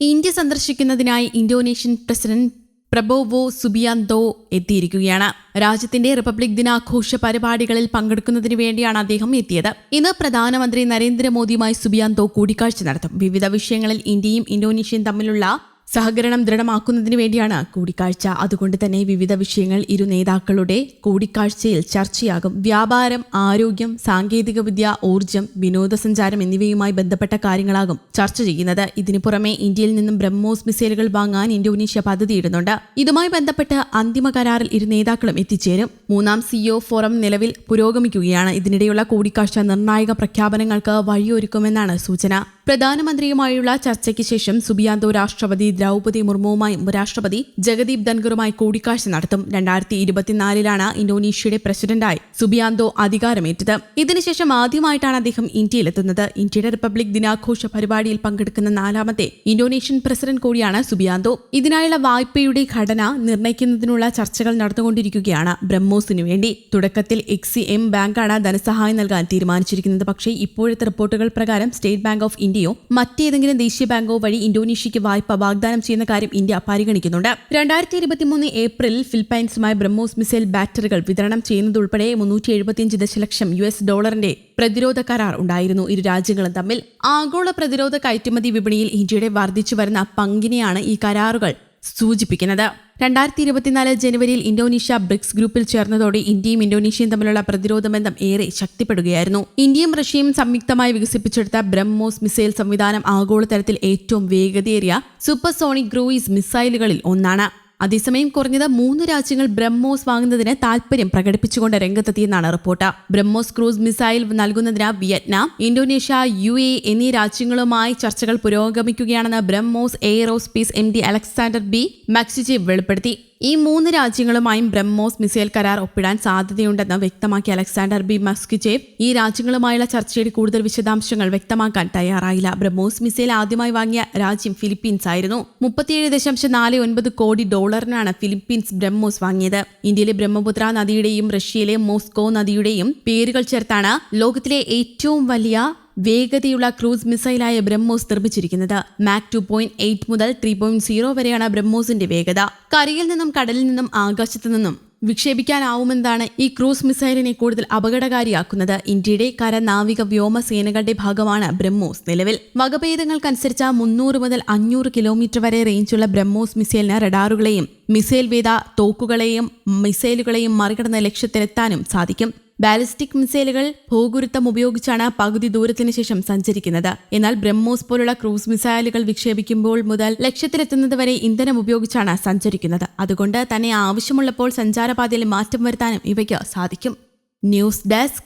India സന്ദർശിക്കുന്നതിനായി Indonesian president Prabowo Subianto എത്തിയിരിക്കുകയാണ്. രാജ്യത്തിന്റെ റിപ്പബ്ലിക് ദിനാഘോഷ പരിപാടികളിൽ പങ്കെടുക്കുന്നതിന് വേണ്ടിയാണ് അദ്ദേഹം എത്തിയത്. ഇന്ന് പ്രധാനമന്ത്രി നരേന്ദ്രമോദിയുമായി സുബിയാന്തോ കൂടിക്കാഴ്ച നടത്തും. വിവിധ വിഷയങ്ങളിൽ ഇന്ത്യയും ഇന്തോനേഷ്യയും തമ്മിലുള്ള സഹകരണം ദൃഢമാക്കുന്നതിന് വേണ്ടിയാണ് കൂടിക്കാഴ്ച. അതുകൊണ്ട് തന്നെ വിവിധ വിഷയങ്ങൾ ഇരു നേതാക്കളുടെ കൂടിക്കാഴ്ചയിൽ ചർച്ചയാകും. വ്യാപാരം ആരോഗ്യം സാങ്കേതികവിദ്യ ഊർജം വിനോദസഞ്ചാരം എന്നിവയുമായി ബന്ധപ്പെട്ട കാര്യങ്ങളാകും ചർച്ച ചെയ്യുന്നത്. ഇതിനു പുറമെ ഇന്ത്യയിൽ നിന്നും ബ്രഹ്മോസ് മിസൈലുകൾ വാങ്ങാൻ ഇന്തോനേഷ്യ പദ്ധതിയിടുന്നുണ്ട്. ഇതുമായി ബന്ധപ്പെട്ട് അന്തിമ കരാറിൽ ഇരു നേതാക്കളും എത്തിച്ചേരും. മൂന്നാം സിഒ ഫോറം നിലവിൽ പുരോഗമിക്കുകയാണ്. ഇതിനിടെയുള്ള കൂടിക്കാഴ്ച നിർണായക പ്രഖ്യാപനങ്ങൾക്ക് വഴിയൊരുക്കുമെന്നാണ് സൂചന. പ്രധാനമന്ത്രിയുമായുള്ള ചർച്ചയ്ക്ക് ശേഷം സുബിയാന്തോ രാഷ്ട്രപതി ദ്രൗപതി മുർമുവുമായും ഉപരാഷ്ട്രപതി ജഗദീപ് ധൻഖറുമായി കൂടിക്കാഴ്ച നടത്തും. രണ്ടായിരത്തി ഇരുപത്തിനാലിലാണ് ഇന്തോനേഷ്യയുടെ പ്രസിഡന്റായി സുബിയാന്തോ അധികാരമേറ്റത്. ഇതിനുശേഷം ആദ്യമായിട്ടാണ് അദ്ദേഹം ഇന്ത്യയിലെത്തുന്നത്. ഇന്ത്യയുടെ റിപ്പബ്ലിക് ദിനാഘോഷ പരിപാടിയിൽ പങ്കെടുക്കുന്ന നാലാമത്തെ ഇന്തോനേഷ്യൻ പ്രസിഡന്റ് കൂടിയാണ് സുബിയാന്തോ. ഇതിനായുള്ള വായ്പയുടെ ഘടന നിർണയിക്കുന്നതിനുള്ള ചർച്ചകൾ നടന്നുകൊണ്ടിരിക്കുകയാണ് ബ്രഹ്മോസിനു വേണ്ടി. തുടക്കത്തിൽ എക്സി എം ബാങ്കാണ് ധനസഹായം നൽകാൻ തീരുമാനിച്ചിരിക്കുന്നത്. പക്ഷേ ഇപ്പോഴത്തെ റിപ്പോർട്ടുകൾ പ്രകാരം സ്റ്റേറ്റ് ബാങ്ക് ഓഫ് ഇന്ത്യയോ മറ്റേതെങ്കിലും ദേശീയ ബാങ്കോ വഴി ഇന്തോനേഷ്യയ്ക്ക് വായ്പ വാഗ്ദാനം ചെയ്യുന്ന കാര്യം ഇന്ത്യ പരിഗണിക്കുന്നുണ്ട്. രണ്ടായിരത്തി ഇരുപത്തിമൂന്ന് ഏപ്രിലിൽ ഫിലിപ്പൈൻസുമായി ബ്രഹ്മോസ് മിസൈൽ ബാറ്ററികൾ വിതരണം ചെയ്യുന്നതുൾപ്പെടെ മുന്നൂറ്റി എഴുപത്തിയഞ്ച് ദശലക്ഷം യു എസ് ഡോളറിന്റെ പ്രതിരോധ കരാർ ഉണ്ടായിരുന്നു. ഇരു രാജ്യങ്ങളും തമ്മിൽ ആഗോള പ്രതിരോധ കയറ്റുമതി വിപണിയിൽ ഇന്ത്യയുടെ വർദ്ധിച്ചു വരുന്ന പങ്കിനെയാണ് ഈ കരാറുകൾ സൂചിപ്പിക്കുന്നത്. രണ്ടായിരത്തി ഇരുപത്തിനാല് ജനുവരിയിൽ ഇന്തോനേഷ്യ ബ്രിക്സ് ഗ്രൂപ്പിൽ ചേർന്നതോടെ ഇന്ത്യയും ഇന്തോനേഷ്യയും തമ്മിലുള്ള പ്രതിരോധ ബന്ധം ഏറെ ശക്തിപ്പെടുകയായിരുന്നു. ഇന്ത്യയും റഷ്യയും സംയുക്തമായി വികസിപ്പിച്ചെടുത്ത ബ്രഹ്മോസ് മിസൈൽ സംവിധാനം ആഗോളതലത്തിൽ ഏറ്റവും വേഗതയേറിയ സൂപ്പർസോണിക് ഗ്രൂയിസ് മിസൈലുകളിൽ ഒന്നാണ്. അതേസമയം കുറഞ്ഞത് മൂന്ന് രാജ്യങ്ങൾ ബ്രഹ്മോസ് വാങ്ങുന്നതിന് താൽപര്യം പ്രകടിപ്പിച്ചുകൊണ്ട് രംഗത്തെത്തിയെന്നാണ് റിപ്പോർട്ട്. ബ്രഹ്മോസ് ക്രൂസ് മിസൈൽ നൽകുന്നതിന് വിയറ്റ്നാം ഇന്തോനേഷ്യ യു എ എന്നീ രാജ്യങ്ങളുമായി ചർച്ചകൾ പുരോഗമിക്കുകയാണെന്ന് BrahMos aerospace M D Alexander B മക്സിജി വെളിപ്പെടുത്തി. ഈ മൂന്ന് രാജ്യങ്ങളുമായും ബ്രഹ്മോസ് മിസൈൽ കരാർ ഒപ്പിടാൻ സാധ്യതയുണ്ടെന്ന് വ്യക്തമാക്കിയ അലക്സാണ്ടർ ബി മസ്കിച്ചേവ് ഈ രാജ്യങ്ങളുമായുള്ള ചർച്ചയുടെ കൂടുതൽ വിശദാംശങ്ങൾ വ്യക്തമാക്കാൻ തയ്യാറായില്ല. ബ്രഹ്മോസ് മിസൈൽ ആദ്യമായി വാങ്ങിയ രാജ്യം ഫിലിപ്പീൻസ് ആയിരുന്നു. മുപ്പത്തിയേഴ് ദശാംശം നാല് ഒൻപത് കോടി ഡോളറിനാണ് ഫിലിപ്പീൻസ് ബ്രഹ്മോസ് വാങ്ങിയത്. ഇന്ത്യയിലെ ബ്രഹ്മപുത്ര നദിയുടെയും റഷ്യയിലെ മോസ്കോ നദിയുടെയും പേരുകൾ ചേർത്താണ് ലോകത്തിലെ ഏറ്റവും വലിയ വേഗതയുള്ള ക്രൂസ് മിസൈലായ ബ്രഹ്മോസ് നിർമ്മിച്ചിരിക്കുന്നത്. മാക് ടു പോയിന്റ് എയ്റ്റ് മുതൽ ത്രീ പോയിന്റ് സീറോ വരെയാണ് ബ്രഹ്മോസിന്റെ വേഗത. കരയിൽ നിന്നും കടലിൽ നിന്നും ആകാശത്തു നിന്നും വിക്ഷേപിക്കാനാവുമെന്നതാണ് ഈ ക്രൂസ് മിസൈലിനെ കൂടുതൽ അപകടകാരിയാക്കുന്നത്. ഇന്ത്യയുടെ കര നാവിക വ്യോമ സേനകളുടെ ഭാഗമാണ് ബ്രഹ്മോസ് നിലവിൽ. വകഭേദങ്ങൾക്കനുസരിച്ച് മുന്നൂറ് മുതൽ അഞ്ഞൂറ് കിലോമീറ്റർ വരെ റേഞ്ചുള്ള ബ്രഹ്മോസ് മിസൈലിന് റഡാറുകളെയും മിസൈൽ വേദ തോക്കുകളെയും മിസൈലുകളെയും മറികടന്ന ലക്ഷ്യത്തിലെത്താനും സാധിക്കും. ബാലിസ്റ്റിക് മിസൈലുകൾ ഭൂഗുരുത്തം ഉപയോഗിച്ചാണ് പകുതി ദൂരത്തിന് ശേഷം സഞ്ചരിക്കുന്നത്. എന്നാൽ ബ്രഹ്മോസ് പോലുള്ള ക്രൂസ് മിസൈലുകൾ വിക്ഷേപിക്കുമ്പോൾ മുതൽ ലക്ഷ്യത്തിലെത്തുന്നത് വരെ ഇന്ധനം ഉപയോഗിച്ചാണ് സഞ്ചരിക്കുന്നത്. അതുകൊണ്ട് തന്നെ ആവശ്യമുള്ളപ്പോൾ സഞ്ചാരപാതയിൽ മാറ്റം വരുത്താനും ഇവയ്ക്ക് സാധിക്കും. News desk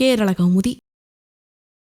Kerala Kaumudi.